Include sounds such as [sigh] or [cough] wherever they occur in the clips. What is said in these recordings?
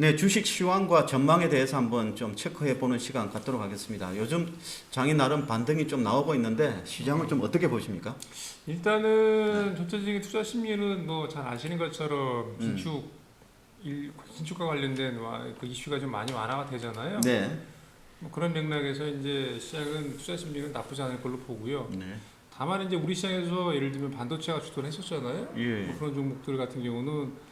네, 주식 시황과 전망에 대해서 한번 좀 체크해 보는 시간 갖도록 하겠습니다. 요즘 장이 나름 반등이 좀 나오고 있는데 시장을 좀 어떻게 보십니까? 일단은 전체적인 투자 심리는 뭐 잘 아시는 것처럼 음. 긴축 일, 긴축과 관련된 와- 그 이슈가 좀 많이 완화가 되잖아요. 네. 뭐 그런 맥락에서 이제 시장은 투자 심리는 나쁘지 않을 걸로 보고요. 네. 다만 이제 우리 시장에서 예를 들면 반도체가 주도를 했었잖아요. 예. 뭐 그런 종목들 같은 경우는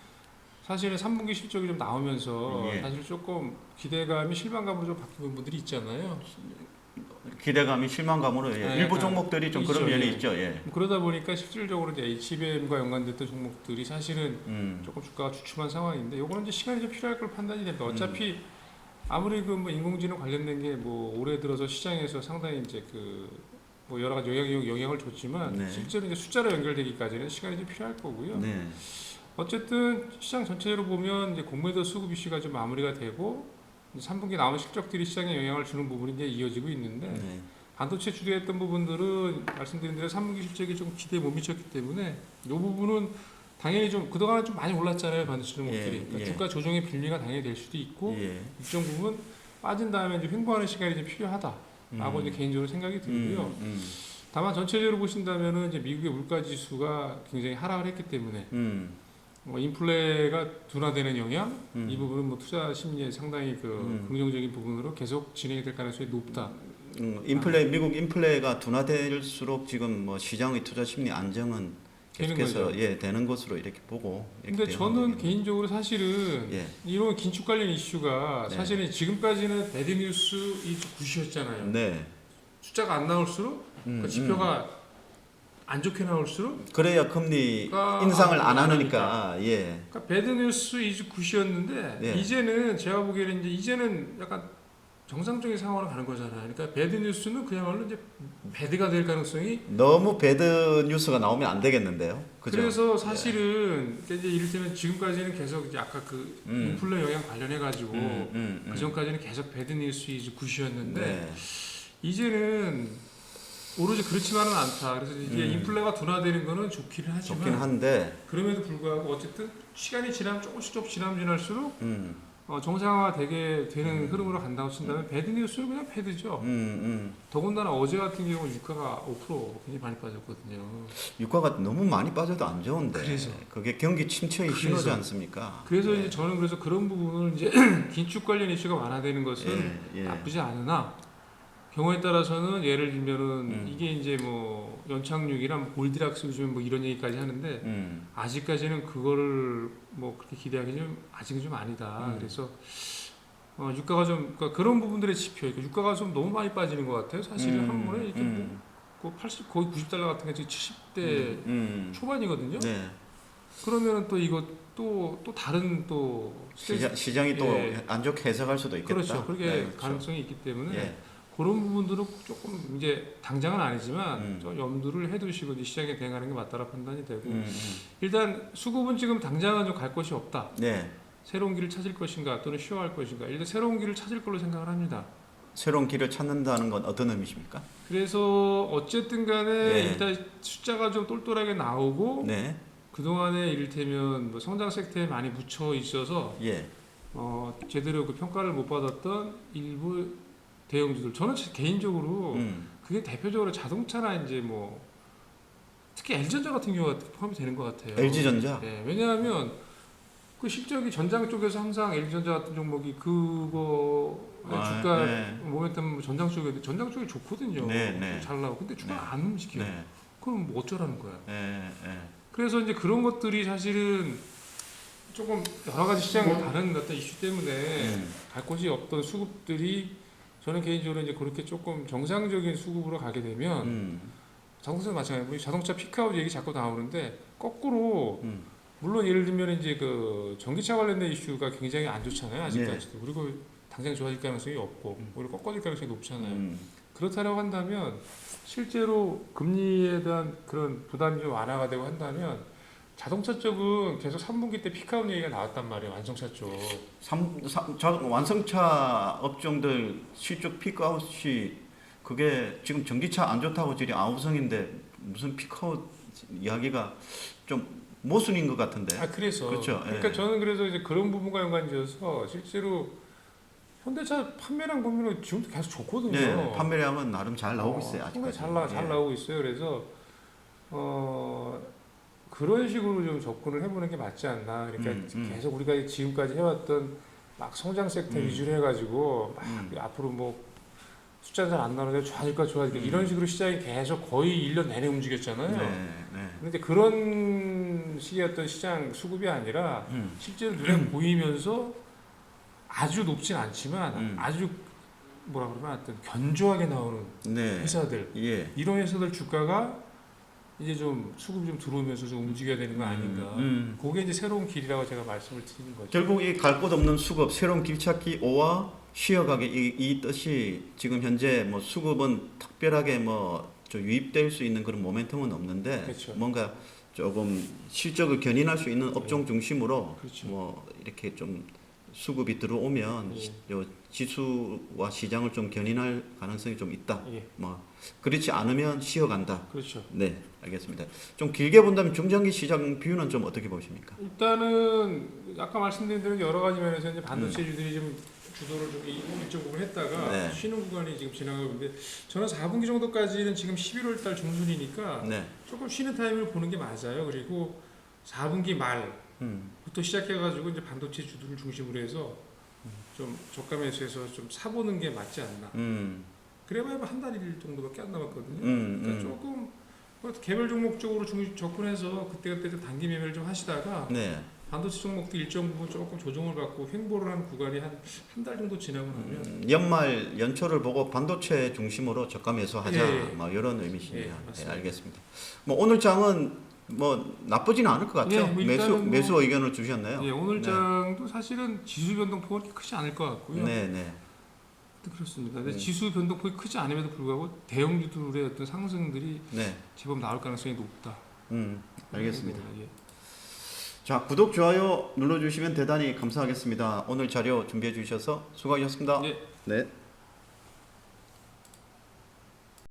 사실은 3분기 실적이 좀 나오면서 예. 사실 조금 기대감이 실망감으로 좀 바뀌는 분들이 있잖아요. 기대감이 실망감으로 예. 네, 일부 종목들이 좀 있죠, 그런 면이 예. 있죠. 예. 그러다 보니까 실질적으로 이제 HBM과 연관됐던 종목들이 사실은 음. 조금 주가가 주춤한 상황인데 요거는 이제 시간이 좀 필요할 걸 판단이 됩니다. 어차피 음. 아무리 그 뭐 인공지능 관련된 게 뭐 올해 들어서 시장에서 상당히 이제 그 뭐 여러 가지 영향 영향을 줬지만 네. 실제로 이제 숫자로 연결되기까지는 시간이 좀 필요할 거고요. 네. 어쨌든 시장 전체로 보면 이제 공매도 수급 이슈가 좀 마무리가 되고 3분기 나온 실적들이 시장에 영향을 주는 부분이 이제 이어지고 있는데 네. 반도체 주도했던 부분들은 말씀드린 대로 3분기 실적이 좀 기대에 못 미쳤기 때문에 이 부분은 당연히 좀 그동안은 좀 많이 올랐잖아요 반도체 종목들이 예, 그러니까 예. 주가 조정의 빌미가 당연히 될 수도 있고 예. 일정 부분 빠진 다음에 이제 횡보하는 시간이 좀 필요하다라고 음. 이제 개인적으로 생각이 들고요. 음. 음. 다만 전체적으로 보신다면은 이제 미국의 물가 지수가 굉장히 하락을 했기 때문에 음. 뭐 인플레가 둔화되는 영향 음. 이 부분은 뭐 투자 심리에 상당히 그 음. 긍정적인 부분으로 계속 진행이 될 가능성이 높다. 음, 인플레 미국 인플레가 둔화될수록 지금 뭐 시장의 투자 심리 안정은 계속해서. 예 되는 것으로 이렇게 보고. 이렇게 근데 저는. 개인적으로 사실은 예. 이런 긴축 관련 이슈가 네. 사실은 지금까지는 배드 뉴스 이 굿이었잖아요. 네. 숫자가 안 나올수록 음, 그 지표가 안 좋게 나올수록 음. 그래야 금리 가 인상을 안 안 하니까 예. 그러니까 배드 뉴스 이즈 굿이었는데 네. 이제는 제가 보기에는 이제 이제는 약간 정상적인 상황으로 가는 거잖아요. 그러니까 배드 뉴스는 그야말로 이제 배드가 될 가능성이 너무 배드 뉴스가 나오면 안 되겠는데요. 그죠? 그래서 사실은 이제 이를테면 지금까지는 계속 이제 아까 그 음. 인플레 영향 관련해 가지고 음, 음, 음. 그 전까지는 계속 배드 뉴스 이즈 굿이었는데 네. 이제는 오로지 그렇지만은 않다. 그래서 이게 음. 인플레가 둔화되는 거는 좋기는 하지만 좋긴 한데 그럼에도 불구하고 어쨌든 시간이 지나면 조금씩 조금씩 지나면 지날수록 음, 어, 정상화 되게 되는 흐름으로 간다고 친다면 배드 뉴스는 그냥 배드죠. 음, 음. 더군다나 어제 같은 경우 유가가 5% 굉장히 많이 빠졌거든요. 유가가 너무 많이 빠져도 안 좋은데 그래서. 그게 경기 침체의 그래서. 신호지 않습니까? 그래서 네. 이제 저는 그래서 그런 부분을 이제 [clears throat] 긴축 관련 이슈가 완화되는 것은 예, 예. 나쁘지 않으나 경우에 따라서는 예를 들면은 음. 이게 이제 뭐 연착륙이나 뭐 골디락스 요즘 뭐 이런 얘기까지 하는데 음, 아직까지는 그거를 뭐 그렇게 기대하기 좀 아직은 좀 아니다. 음. 그래서 어, 유가가 좀 그러니까 그런 부분들의 지표, 그러니까 유가가 좀 너무 많이 빠지는 것 같아요. 사실은 음, 한 번에 이렇게 음, 뭐 80, 거의 90달러 같은 게 지금 70대 음. 초반이거든요. 네. 그러면은 또 이거 또 또 다른 또 시장, 시장이 또 예. 안 좋게 해석할 수도 있겠다. 그렇죠. 그렇게 네, 그렇죠. 가능성이 있기 때문에 예. 그런 부분들은 조금 이제 당장은 아니지만 음. 좀 염두를 해두시고 이제 시장에 대응하는 게 맞다라 판단이 되고 음, 음. 일단 수급은 지금 당장은 좀 갈 곳이 없다. 네. 새로운 길을 찾을 것인가 또는 쉬어갈 것인가 일단 새로운 길을 찾을 걸로 생각을 합니다. 새로운 길을 찾는다는 건 어떤 의미십니까? 그래서 어쨌든 간에 네. 일단 숫자가 좀 똘똘하게 나오고 네. 그동안에 이를테면 뭐 성장 섹터에 많이 묻혀 있어서 예. 어, 제대로 그 평가를 못 받았던 일부 대형주들 저는 제- 개인적으로 음. 그게 대표적으로 자동차나 이제 뭐 특히 LG전자 같은 경우가 포함이 되는 것 같아요. LG전자. 네, 왜냐하면 그 실적이 전장 쪽에서 항상 LG전자 같은 종목이 그거 아, 주가 네. 모멘텀 뭐 전장 쪽에 전장 쪽이 좋거든요. 네, 네. 잘 나오고 근데 주가 네. 안 움직여. 네. 그럼 뭐 어쩌라는 거야. 예, 예. 그래서 이제 그런 것들이 사실은 조금 여러 가지 시장과 다른 어떤 이슈 때문에 음. 갈 곳이 없던 수급들이 저는 개인적으로 이제 그렇게 조금 정상적인 수급으로 가게 되면 음. 자동차 마찬가지고 자동차 피크아웃 얘기 자꾸 나오는데 거꾸로 음. 물론 예를 들면 이제 그 전기차 관련된 이슈가 굉장히 안 좋잖아요 아직까지도 그리고 당장 좋아질 가능성이 없고 음. 오히려 꺾어질 가능성이 높잖아요 음. 그렇다고 한다면 실제로 금리에 대한 그런 부담이 좀 완화가 되고 한다면 자동차 쪽은 계속 3분기 때 피크아웃 얘기가 나왔단 말이에요 완성차 쪽 삼, 삼, 자, 완성차 업종들 실적 피크아웃이 그게 지금 전기차 안 좋다고 지금 아우성인데 무슨 피크아웃 이야기가 좀 모순인 것 같은데. 아 그래서 그렇죠. 그러니까 예. 저는 그래서 이제 그런 부분과 연관지어서 실제로 현대차 판매량 보면은 지금도 계속 좋거든요. 네, 판매량은 나름 잘 나오고 있어요. 어, 아직까지. 잘, 나, 잘 예. 나오고 있어요. 그래서 어 그런 식으로 좀 접근을 해보는 게 맞지 않나. 그러니까 음, 음. 계속 우리가 지금까지 해왔던 막 성장 섹터 음. 위주로 해가지고 막 음. 앞으로 뭐 숫자 잘 안 나오는데 좋아질까 좋아질까 음. 이런 식으로 시장이 계속 거의 1년 내내 움직였잖아요. 네, 네. 근데 그런 어떤 시장 수급이 아니라 음. 실제로 눈에 보이면서 아주 높진 않지만 음. 아주 뭐라 그러면 어떤 견조하게 나오는 네. 회사들 예. 이런 회사들 주가가 이제 좀 수급이 좀 들어오면서 좀 움직여야 되는 거 아닌가. 음. 그게 이제 새로운 길이라고 제가 말씀을 드리는 거죠. 결국 이 갈 곳 없는 수급, 새로운 길 찾기 5와 쉬어가기 이, 이 뜻이 지금 현재 뭐 수급은 특별하게 뭐저 유입될 수 있는 그런 모멘텀은 없는데 그렇죠. 뭔가 조금 실적을 견인할 수 있는 업종 중심으로 그렇죠. 뭐 이렇게 좀 수급이 들어오면 예. 요 지수와 시장을 좀 견인할 가능성이 좀 있다. 예, 뭐 그렇지 않으면 쉬어간다. 그렇죠. 네, 알겠습니다. 좀 길게 본다면 중장기 시장 비율은 좀 어떻게 보십니까? 일단은 아까 말씀드린 대로 여러 가지 면에서 이제 반도체주들이 좀 주도를 좀 이- 일정 부분 했다가 네. 쉬는 구간이 지금 지나가고 있는데 저는 4분기 정도까지는 지금 11월 달 중순이니까 네, 조금 쉬는 타임을 보는 게 맞아요. 그리고 4분기 말 부터 음, 시작해가지고 이제 반도체 주들을 중심으로 해서 좀 저가 매수해서 좀 사보는 게 맞지 않나. 음, 그래봐야 한 달일 정도밖에 안 남았거든요. 음, 그러니까 음. 조금 뭐 개별 종목적으로 중- 접근해서 그때그때 좀 단기 매매를 좀 하시다가 네. 반도체 종목도 일정 부분 조금 조정을 받고 횡보를 한 구간이 한 한 달 정도 지나고 나면 음, 연말 연초를 보고 반도체 중심으로 저가 매수하자 예, 예. 뭐 이런 의미시네요. 예, 네. 알겠습니다. 뭐 오늘 장은 뭐 나쁘지는 않을 것 같죠? 예, 뭐 매수 뭐- 매수 의견을 주셨나요? 예, 오늘 네. 장도 사실은 지수 변동폭은 그렇게 크지 않을 것 같고요. 네, 네. 그렇습니다. 근데 음. 지수 변동폭이 크지 않음에도 불구하고 대형주들의 어떤 상승들이 네. 제법 나올 가능성이 높다. 음, 알겠습니다. 예. 자, 구독 좋아요 눌러 주시면 대단히 감사하겠습니다. 오늘 자료 준비해 주셔서 수고하셨습니다. 예. 네.